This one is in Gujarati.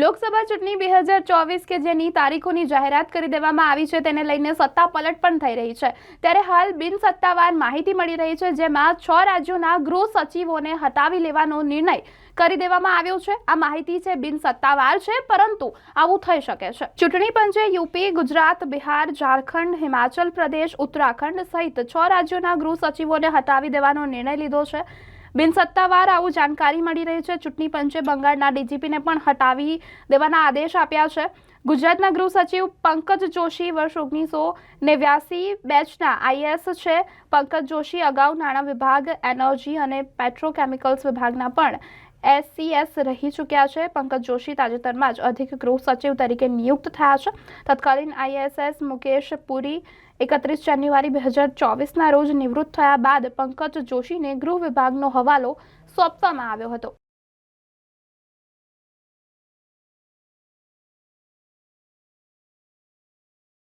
લોકસભા ચૂંટણી બે હજાર ચોવીસ કે જેની તારીખોની જાહેરાત કરી દેવામાં આવી છે તેને લઈને સત્તા પલટ પણ થઈ રહી છે. ત્યારે હાલ બિનસત્તાવાર માહિતી મળી રહી છે જેમાં છ રાજ્યોના ગૃહ સચિવોને હટાવી લેવાનો નિર્ણય કરી દેવામાં આવ્યો છે. આ માહિતી છે બિન સત્તાવાર છે, પરંતુ આવું થઈ શકે છે. ચૂંટણી પંચે યુપી, ગુજરાત, બિહાર, ઝારખંડ, હિમાચલ પ્રદેશ, ઉત્તરાખંડ સહિત છ રાજ્યોના ગૃહ સચિવોને હટાવી દેવાનો નિર્ણય લીધો છે. બિન સત્તાવાર આવું જાણકારી મળી રહી છે. ચૂંટણી પંચે બંગાળના ડીજીપીને પણ હટાવી દેવાના આદેશ આપ્યા છે. ગુજરાતના ગૃહ સચિવ પંકજ જોશી વર્ષ ઓગણીસો નેવ્યાસી બેચના આઈએસ છે. પંકજ જોશી અગાઉ નાણાં વિભાગ, એનર્જી અને પેટ્રોકેમિકલ્સ વિભાગના પણ એસસીએસ રહી ચૂક્યા છે. પંકજ જોશી તાજેતરમાં જ અધિક ગૃહ સચિવ તરીકે નિયુક્ત થયા છે. તત્કાલીન આઈએસએસ મુકેશ પુરી એકત્રીસ જાન્યુઆરી બે હજાર ચોવીસના રોજ નિવૃત્ત થયા બાદ પંકજ જોશીને ગૃહ વિભાગનો હવાલો સોંપવામાં આવ્યો હતો.